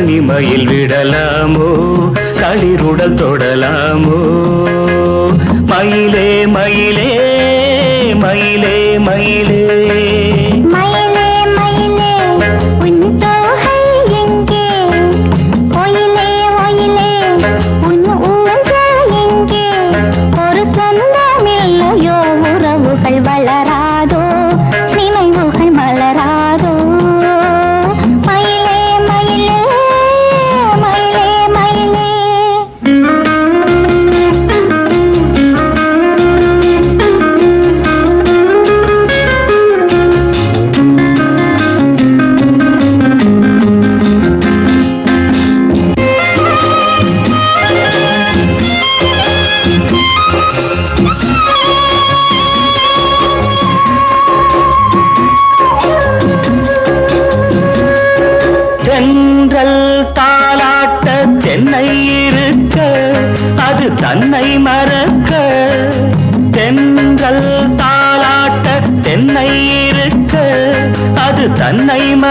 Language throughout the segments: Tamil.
தனிமையில் விடலாமோ? களிருடல் தொடலாமோ? மயிலே மயிலே மயிலே மயிலே. தன்னை ம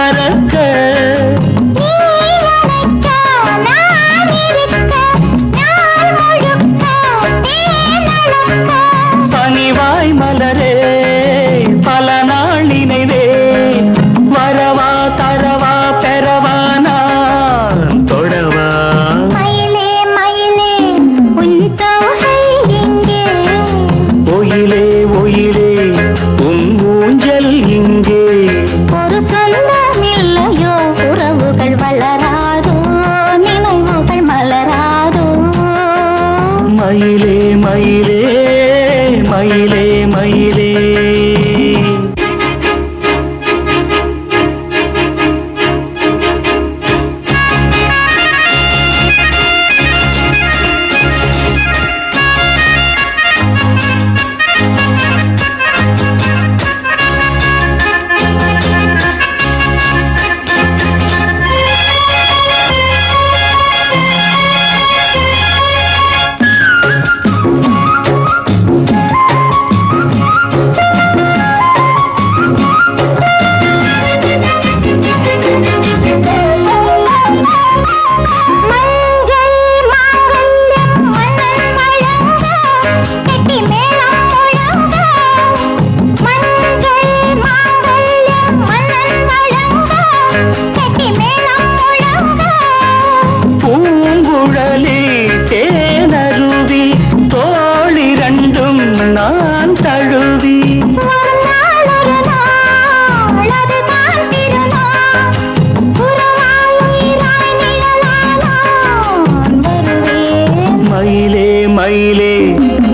மயிலே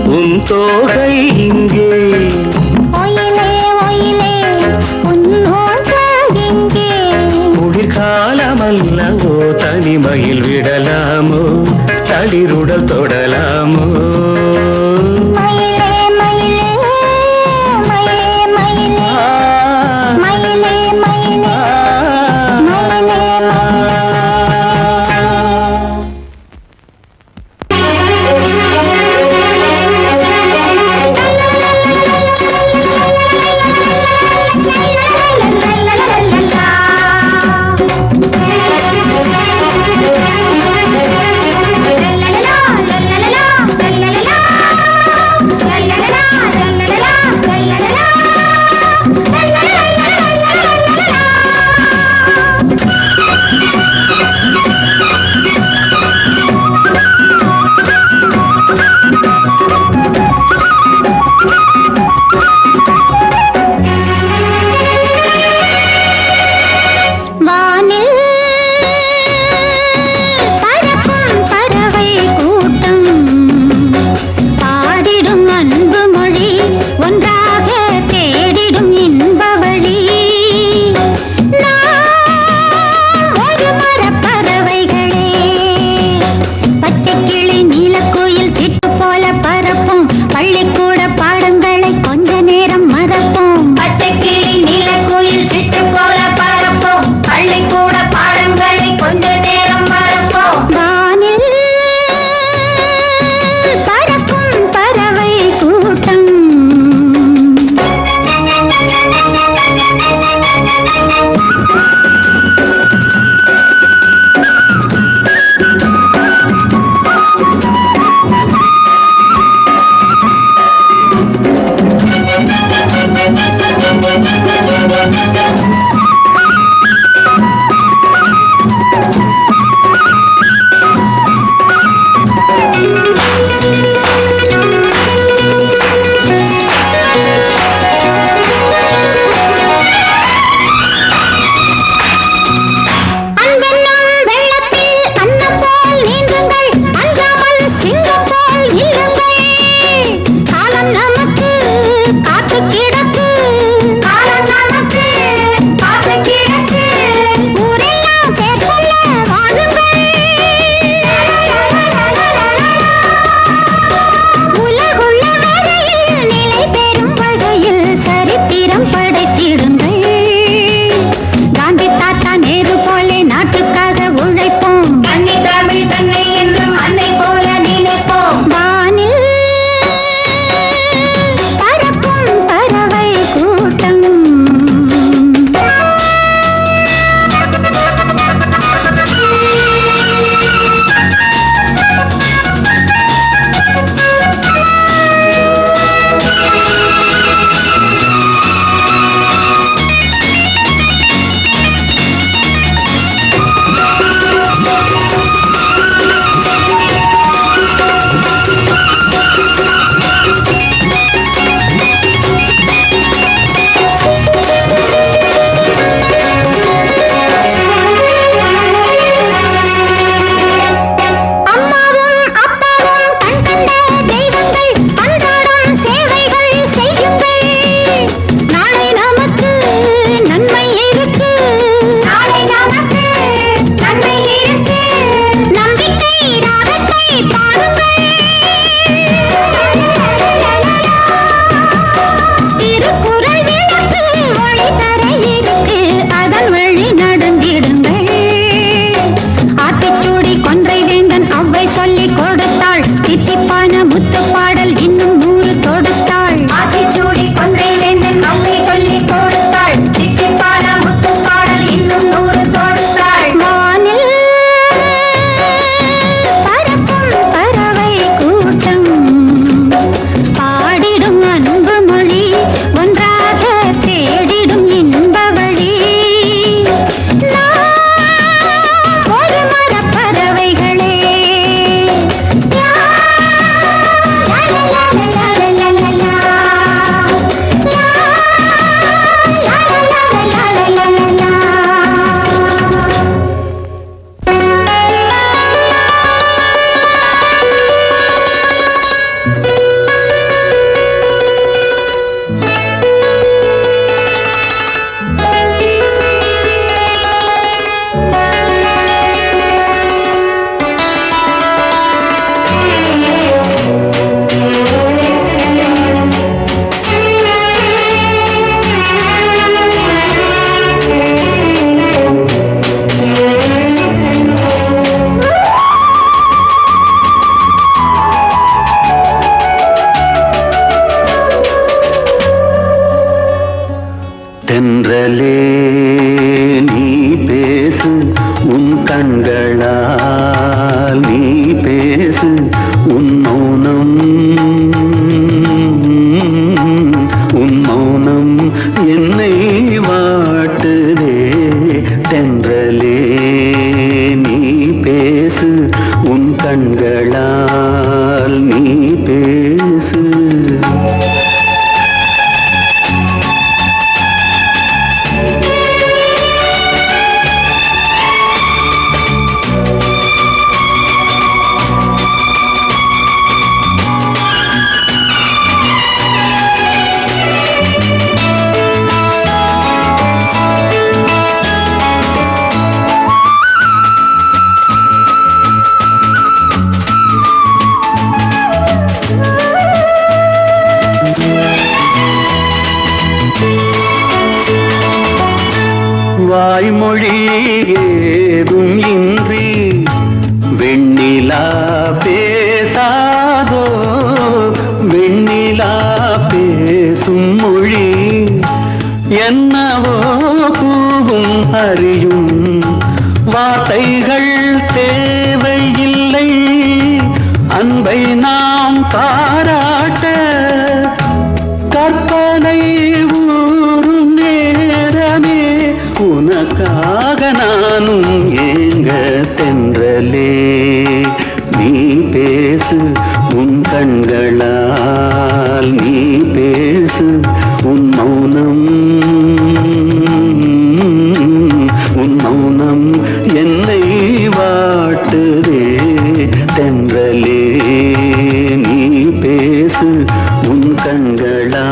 உன் தோகை இங்கே. குளிர்காலமல்லவோ தனிமையில் விடலாமோ? தளிருடல் தொடலாமோ? குரலே நீ பேசு உன் கண்களா அன்பை நாம் பாராட்ட கற்பனை ஊறும் நேரமே. உனக்காக நானும் ஏங்க தென்றலே. நீ பேசு உன் கண்களா உன் கண்களா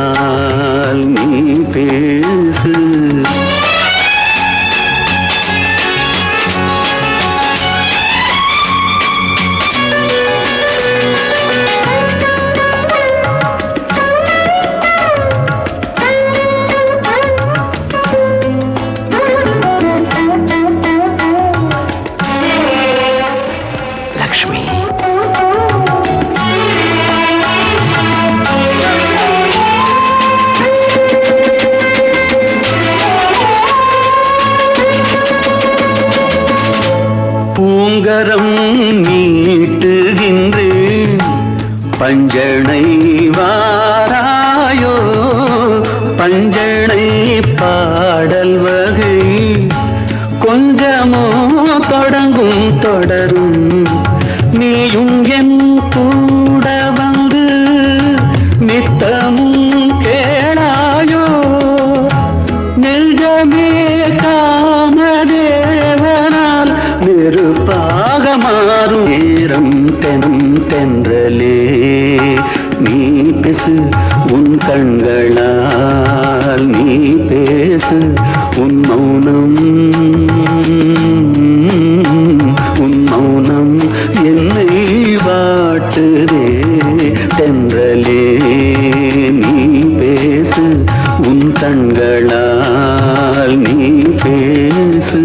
పేసు